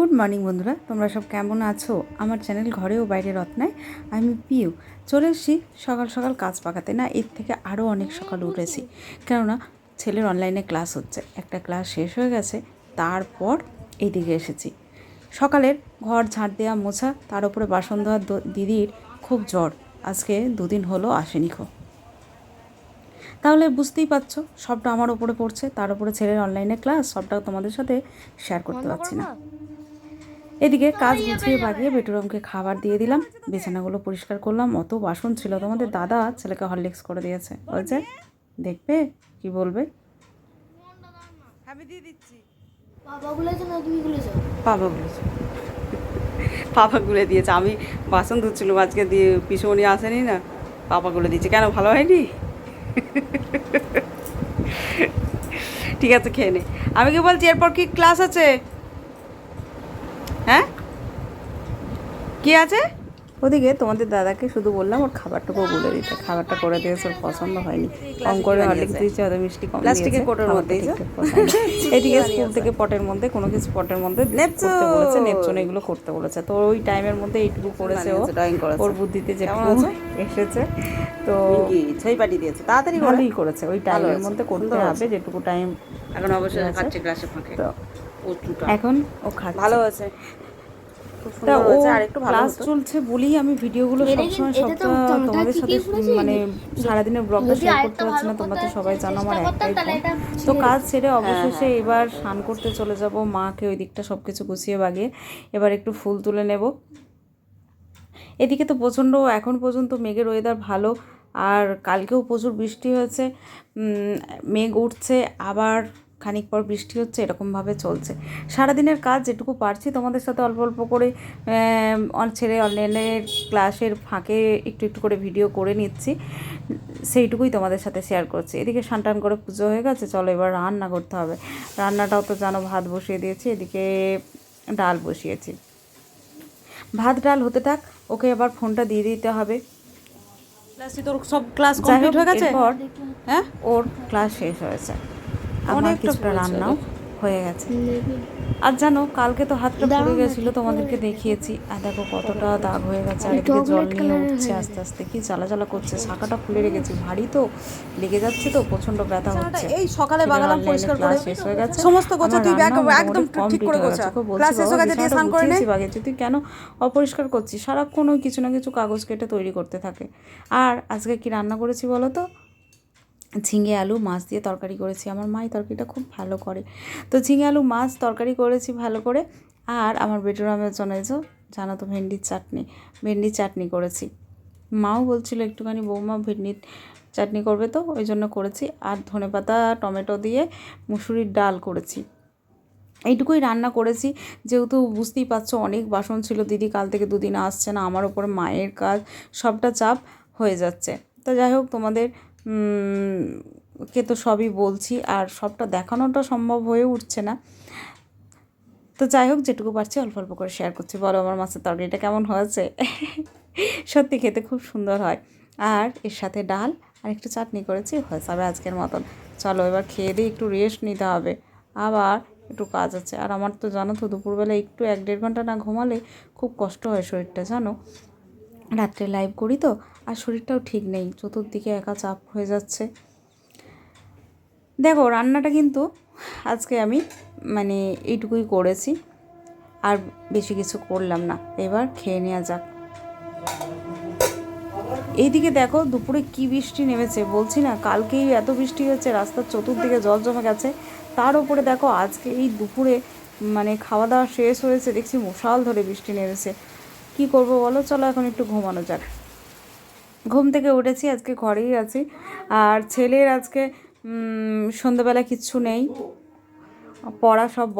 Good morning বন্ধুরা তোমরা সব কেমন আছো? আমার চ্যানেল ঘরে ও বাইরে রত্নায় আমি পিউ। চলে এসেছি সকাল সকাল কাজ পাকাতে। না এর থেকে আরও অনেক সকাল উঠেছি। কেননা ছেলের অনলাইনে ক্লাস হচ্ছে। একটা ক্লাস শেষ হয়ে গেছে তারপর এইদিকে এসেছি। সকালের ঘর ঝাঁট দেওয়া মোছা তার উপরে বাসন ধোয়ার দিদির খুব জ্বর। আজকে দুদিন হলো আসেনি খো। তাহলে বুঝতেই পারছ সবটা আমার ওপরে পড়ছে তার উপরে ছেলের অনলাইনে ক্লাস সবটা তোমাদের সাথে শেয়ার করতে পারছি না? এদিকে কাজ গুছিয়ে বাগিয়ে বেটুরামকে খাবার দিয়ে দিলাম, বিছানাগুলো পরিষ্কার করলাম, অত বাসন ছিল তোমাদের দাদা ছেলেকে হরলিক্স করে দিয়েছে। বলছে, দেখবে, কি বলবে? পাপা গুলে দিয়েছে। আমি বাসন ধুচ্ছিলাম, আজকে দিয়ে পিসুমনি আসেনি না, পাপা গুলে দিয়েছে। কেন, ভালো হয়নি? ঠিক আছে, খেয়ে নে। আমি কি বলছি, এরপর কি ক্লাস আছে হ্যাঁ কি আছে? ওদিকে তোমাদের দাদাকে শুধু বললাম ওর খাবারটুকু বলে দিতে। খাবারটা করে দিয়েছে ওর পছন্দ হয়নি। কম করে হরলিক্স দিয়েছে ওদের মিষ্টি কম প্লাস্টিকের কোটের মধ্যে এদিকে স্কুল থেকে পটের মধ্যে কোনো কিছু পটের মধ্যে করতে বলেছে নেপচুন এগুলো করতে বলেছে। তো ওই টাইমের মধ্যে এইটুকু করেছে ও। ওর বুদ্ধিতে যে এসেছে। তো ছই পাঠিয়ে দিয়েছে। তাড়াতাড়ি ভালোই করেছে ওই টাইমের মধ্যে করতে হবে যেটুকু টাইম এখন অবশ্যই খাচ্ছে ফাঁকে। তো এখন ও খাচ্ছে। ভালো আছে। খুব সুন্দর হয়েছে আর একটু ভালো ক্লাস চলছে বলেই আমি ভিডিওগুলো সবসময় তোমাদের সাথে মানে সারাদিনের ব্লগটা শেয়ার করতে পারছি না তোমরা তো সবাই জানো আমার একটাই তো কাজ ছেড়ে অবশেষে এবার স্নান করতে চলে যাব মাকে ওই দিকটা সব কিছু গুছিয়ে বাগিয়ে এবার একটু ফুল তুলে নেব। এদিকে তো প্রচণ্ড এখন পর্যন্ত মেঘের ওয়েদার ভালো আর কালকেও প্রচুর বৃষ্টি হয়েছে মেঘ উঠছে আবার খানিক পর বৃষ্টি হচ্ছে এরকমভাবে চলছে। সারাদিনের কাজ যেটুকু পারছি তোমাদের সাথে অল্প অল্প করে ছেড়ে অনলাইনের ক্লাসের ফাঁকে একটু একটু করে ভিডিও করে নিচ্ছি। সেইটুকুই তোমাদের সাথে শেয়ার করছি। এদিকে সানটান করে পুজো হয়ে গেছে চলো এবার রান্না করতে হবে। রান্নাটাও তো জানো ভাত বসিয়ে দিয়েছি এদিকে ডাল বসিয়েছি। ভাত ডাল হতে থাক ওকে আবার ফোনটা দিয়ে দিতে হবে। ক্লাসে তোর সব ক্লাস কমপ্লিট হয়ে গেছে? এরপর হ্যাঁ ওর ক্লাস শেষ হয়েছে। আমার কিছুটা রান্নাও হয়ে গেছে। আর জানো কালকে তো হাতটা পুড়ে গেছিল তোমাদেরকে দেখিয়েছি। আর দেখো কতটা দাগ হয়ে গেছে আর এদিকে জল নিয়ে উঠছে আস্তে আস্তে। কি জ্বালা জ্বালা করছে? শাখাটা ফুলে রেখেছি ভারী তো। লেগে যাচ্ছে তো প্রচণ্ড ব্যথা হচ্ছে। এই সকালে বাগালাম পরিষ্কার করে। শেষ হয়ে গেছে। সমস্ত গোছা তুই ব্যাগ একদম ঠিক করে গোছা। ক্লাস শেষ হয়ে গেছে দিয়ে স্নান করে নে। গুছিয়েছি তুই কেন অপরিষ্কার করছিস? সারাক্ষণ ওই কিছু না কিছু কাগজ কেটে তৈরি করতে থাকে। আর আজকে কি রান্না করেছি বলো তো? ঝিঙে আলু, মাছ দিয়ে তরকারি করেছি। আমার মাই তরকারিটা খুব ভালো করে। তো ঝিঙে আলু, মাছ তরকারি করেছি ভালো করে। আর আমার বেটুরামের জন্য জানো তো ভেন্ডির চাটনি ভেন্ডির চাটনি করেছি। মাও বলছিল একটুখানি, বৌমা ভেন্ডির চাটনি করবে তো? ওই জন্য করেছি। আর ধনেপাতা, টমেটো দিয়ে মুসুরির ডাল করেছি। এইটুকুই রান্না করেছি। যেহেতু বুঝতেই পারছ, অনেক বাসন ছিল। দিদি কাল থেকে দুদিন আসছে না। আমার ওপর মায়ের কাজ, সবটা চাপ হয়ে যাচ্ছে। তো যাই হোক, তোমাদের কে তো সবই বলছি, আর সবটা দেখানোটা সম্ভব হয়ে উঠছে না। তো যাই হোক, যেটুকু পারছি অল্প অল্প করে শেয়ার করছি। বলো আমার মাছের তরকারিটা কেমন হয়েছে? সত্যি খেতে খুব সুন্দর হয়। আর এর সাথে ডাল আর একটু চাটনি করেছি, হয়ে যাবে আজকের মতন। চলো এবার খেয়ে দিয়ে একটু রেস্ট নিতে হবে। আবার একটু কাজ আছে। আর আমার তো জানো তো, দুপুরবেলা একটু এক দেড় ঘণ্টা না ঘুমালে খুব কষ্ট হয় শরীরটা, জানো? রাত্রে লাইভ করি তো, আর শরীরটাও ঠিক নেই, চতুর্দিকে একা চাপ হয়ে যাচ্ছে। দেখো, রান্নাটা কিন্তু আজকে আমি মানে এইটুকুই করেছি, আর বেশি কিছু করলাম না। এবার খেয়ে নেওয়া যাক। এইদিকে দেখো, দুপুরে কি বৃষ্টি নেমেছে, বলছি না, কালকেই এত বৃষ্টি হয়েছে রাস্তার চতুর্দিকে জল জমে গেছে। তার উপরে দেখো, আজকে এই দুপুরে মানে খাওয়া দাওয়া শেষ হয়েছে, দেখছি মশাল ধরে বৃষ্টি নেমেছে। কি করব বলো? চলো এখন একটু ঘুমানো যাক। ঘুম থেকে উঠেছি, আজকে ঘরেই আছি। আর ছেলের আজকে সন্ধ্যাবেলা কিচ্ছু নেই। পড়া সব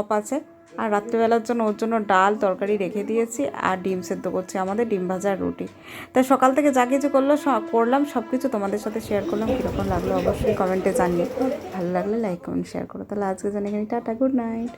অফ আছে। আর রাত্রিবেলার জন্য ওর জন্য ডাল তরকারি রেখে দিয়েছি আর ডিম সেদ্ধ করছি, আমাদের ডিম ভাজা আর রুটি। তাই সকাল থেকে যা কিছু করল করলাম সব কিছু তোমাদের সাথে শেয়ার করলাম। কীরকম লাগল অবশ্যই কমেন্টে জানিয়ে ভালো লাগলে লাইক কমেন্ট শেয়ার করো। তাহলে আজকে জানি টাটা গুড নাইট